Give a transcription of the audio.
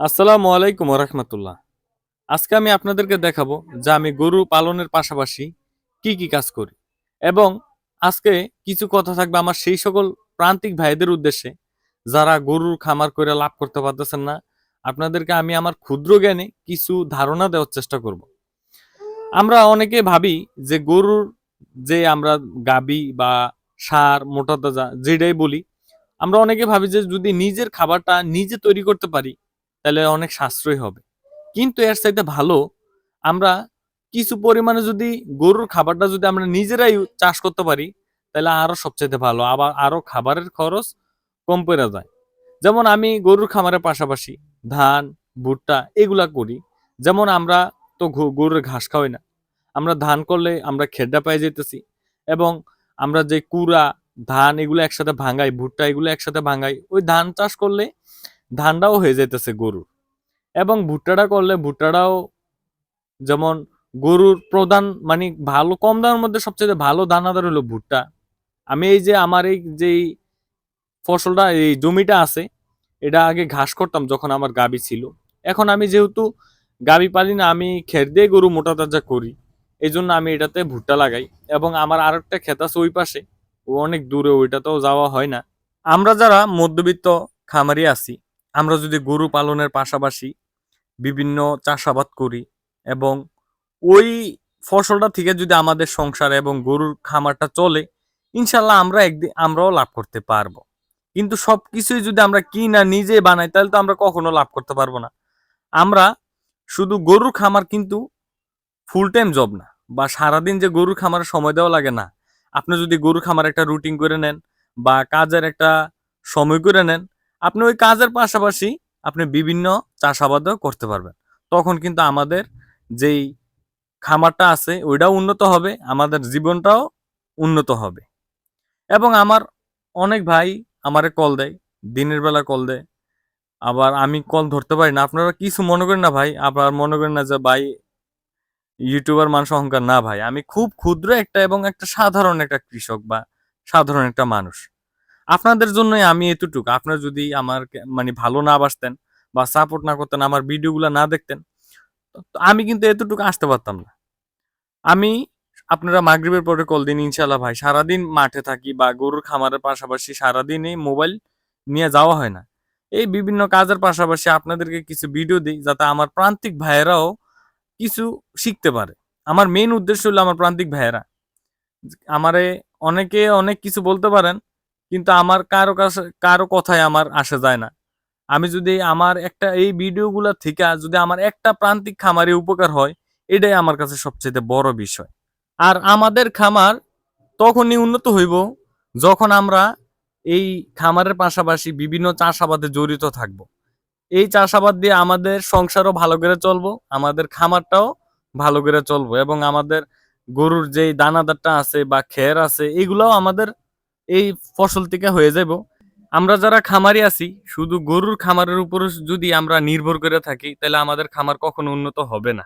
আসসালামু আলাইকুম রহমতুল্লাহ। আজকে আমি আপনাদেরকে দেখাবো যে আমি গরু পালনের পাশাপাশি কি কি কাজ করি। এবং আজকে কিছু কথা থাকবে আমার সেই সকল প্রান্তিক ভাইদের উদ্দেশ্যে, যারা গরুর খামার করে লাভ করতে পারতেছেন না। আপনাদেরকে আমি আমার ক্ষুদ্র জ্ঞানে কিছু ধারণা দেওয়ার চেষ্টা করব। আমরা অনেকে ভাবি যে গরুর যে আমরা গাবি বা সার, মোটা তাজা, যেটাই বলি, আমরা অনেকে ভাবি যে যদি নিজের খাবারটা নিজে তৈরি করতে পারি তাহলে অনেক সাশ্রয় হবে। কিন্তু এর চাইতে ভালো, আমরা কিছু পরিমাণে যদি গরুর খাবারটা যদি আমরা নিজেরাই চাষ করতে পারি, তাহলে আরও সবচাইতে ভালো। আবার আরও খাবারের খরচ কম পড়ে যায়। যেমন আমি গরুর খামারের পাশাপাশি ধান, ভুট্টা এগুলা করি। যেমন আমরা তো গরুর ঘাস খাওয়াই না। আমরা ধান করলে আমরা খেড্ডা পাই যেতেছি এবং আমরা যে কুড়া, ধান এগুলো একসাথে ভাঙাই, ভুট্টা এগুলো একসাথে ভাঙাই। ওই ধান চাষ করলে ধানটাও হয়ে যাইতেছে গরুর। এবং ভুট্টাটা করলে ভুট্টাটাও যেমন গরুর প্রধান মানে ভালো, কম দামের মধ্যে সবচেয়ে ভালো দানাদার হলো ভুট্টা। আমি এই যে আমার এই যে এই ফসলটা, এই জমিটা আছে, এটা আগে ঘাস করতাম যখন আমার গাবি ছিল। এখন আমি যেহেতু গাবি পালি না, আমি খের দিয়ে গরু মোটা তাজা করি। এই জন্য আমি এটাতে ভুট্টা লাগাই। এবং আমার আরেকটা ক্ষেত আছে ওই পাশে, ও অনেক দূরে, ওইটাতেও যাওয়া হয় না। আমরা যারা মধ্যবিত্ত খামারি আছি আমরা যদি গরু পালনের পাশাপাশি বিভিন্ন চাষাবাদ করি এবং ওই ফসলটা থেকে যদি আমাদের সংসার এবং গরুর খামারটা চলে, ইনশাল্লাহ আমরা একদিন আমরাও লাভ করতে পারব। কিন্তু সব কিছুই যদি আমরা কিনা নিজে বানাই, তাহলে তো আমরা কখনো লাভ করতে পারব না। আমরা শুধু গরুর খামার কিন্তু ফুল টাইম জব না বা সারাদিন যে গরুর খামারে সময় দেওয়া লাগে না। আপনি যদি গরুর খামার একটা রুটিন করে নেন বা কাজের একটা সময় করে নেন আপনি ওই কাজের পাশাপাশি আপনি বিভিন্ন চাষাবাদও করতে পারবেন। তখন কিন্তু আমাদের যেই খামারটা আছে, ওইটাও উন্নত হবে, আমাদের জীবনটাও উন্নত হবে। এবং আমার অনেক ভাই আমারে কল দেয়, দিনের বেলা কল দেয়, আবার আমি কল ধরতে পারি না। আপনারা কিছু মনে করেন না ভাই আবার মনে করেন না যে ভাই, ইউটিউবার মানুষ অহংকার। না ভাই, আমি খুব ক্ষুদ্র একটা এবং একটা সাধারণ একটা কৃষক বা সাধারণ একটা মানুষ। আপনাদের জন্যই আমি এতটুকু। আপনারা যদি আমার মানে ভালো না বাসতেন বা সাপোর্ট না করতেন, আমার ভিডিওগুলো না দেখতেন আমি কিন্তু এতটুকু আসতে পারতাম না। আমি আপনারা মাগরিবের পরে কল দিন ইনশাল্লাহ ভাই। সারাদিন মাঠে থাকি বা গরুর খামারের পাশাপাশি সারাদিনই মোবাইল নিয়ে যাওয়া হয় না। এই বিভিন্ন কাজের পাশাপাশি আপনাদেরকে কিছু ভিডিও দিই, যাতে আমার প্রান্তিক ভাইয়েরাও কিছু শিখতে পারে। আমার মেইন উদ্দেশ্য হলো আমার প্রান্তিক ভাইয়েরা। আমারে অনেকে অনেক কিছু বলতে পারেন কিন্তু আমার কারও কাছে, কারও কথায় আমার আসে যায় না। আমি যদি আমার একটা, এই ভিডিওগুলো থেকে যদি আমার একটা প্রান্তিক খামারে উপকার হয়, এটাই আমার কাছে সবচেয়ে বড় বিষয়। আর আমাদের খামার তখনই উন্নত হইব যখন আমরা এই খামারের পাশাপাশি বিভিন্ন চাষাবাদে জড়িত থাকব। এই চাষাবাদ দিয়ে আমাদের সংসারও ভালো করে চলবো, আমাদের খামারটাও ভালো করে চলবো এবং আমাদের গরুর যেই দানাদারটা আছে বা খের আছে, এগুলাও আমাদের এই ফসল থেকে হয়ে যাব আমরা যারা খামারি আছি, শুধু গরুর খামারের উপর যদি আমরা নির্ভর করে থাকি, তাহলে আমাদের খামার কখনো উন্নত হবে না।